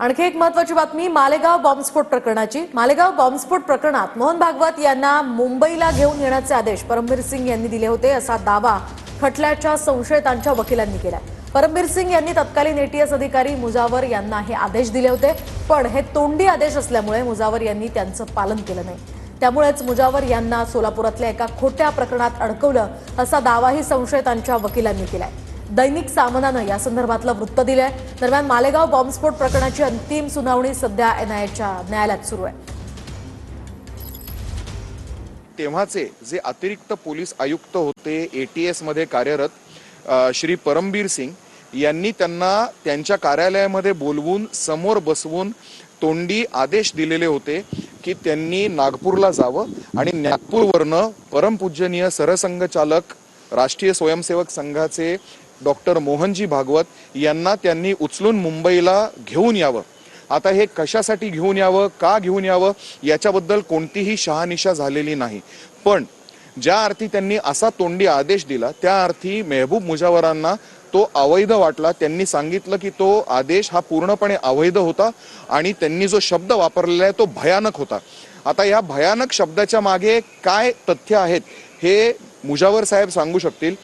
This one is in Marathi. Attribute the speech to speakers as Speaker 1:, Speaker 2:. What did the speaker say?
Speaker 1: आणखी एक महत्वाची बातमी मालेगाव बॉम्बस्फोट प्रकरणाची. मालेगाव बॉम्बस्फोट प्रकरणात मोहन भागवत यांना मुंबईला घेऊन येण्याचे आदेश परमबीर सिंग यांनी दिले होते असा दावा खटल्याच्या संशयितांच्या वकिलांनी केला परमबीर सिंग यांनी तत्कालीन एटीएस अधिकारी मुजावर यांना हे आदेश दिले होते पण हे तोंडी आदेश असल्यामुळे मुजावर यांनी त्यांचं पालन केलं नाही. त्यामुळेच मुजावर यांना सोलापुरातल्या एका खोट्या प्रकरणात अडकवलं असा दावाही संशयितांच्या वकिलांनी केलाय. दैनिक सामनानं या संदर्भातलं वृत्त दिलंय. दरम्यान मालेगाव बॉम्बस्फोट प्रकरणाची अंतिम सुनावणी सध्या एनआयएच्या न्यायालयात सुरू आहे.
Speaker 2: तेव्हाचे जे अतिरिक्त पोलीस आयुक्त होते ए टी एसमध्ये कार्यरत श्री परमबीर सिंग यांनी त्यांना त्यांच्या कार्यालयामध्ये बोलवून समोर बसवून तोंडी आदेश दिलेले होते की त्यांनी नागपूरला जावं आणि नागपूरवरनं परमपूजनीय सरसंघचालक राष्ट्रीय स्वयंसेवक संघाचे डॉक्टर मोहनजी भागवत यांना त्यांनी उचलून मुंबईला घेऊन यावं. आता हे कशासाठी घेऊन यावं का घेऊन यावं याच्याबद्दल कोणतीही शहानिशा झालेली नाही. पण ज्या अर्थी त्यांनी असा तोंडी आदेश दिला त्या अर्थी मेहबूब मुजावरांना तो अवैध वाटला. त्यांनी सांगितलं की तो आदेश हा पूर्णपणे अवैध होता आणि त्यांनी जो शब्द वापरलेला आहे तो भयानक होता. आता या भयानक शब्दाच्या मागे काय तथ्य आहेत हे मुजावर साहेब सांगू शकतील.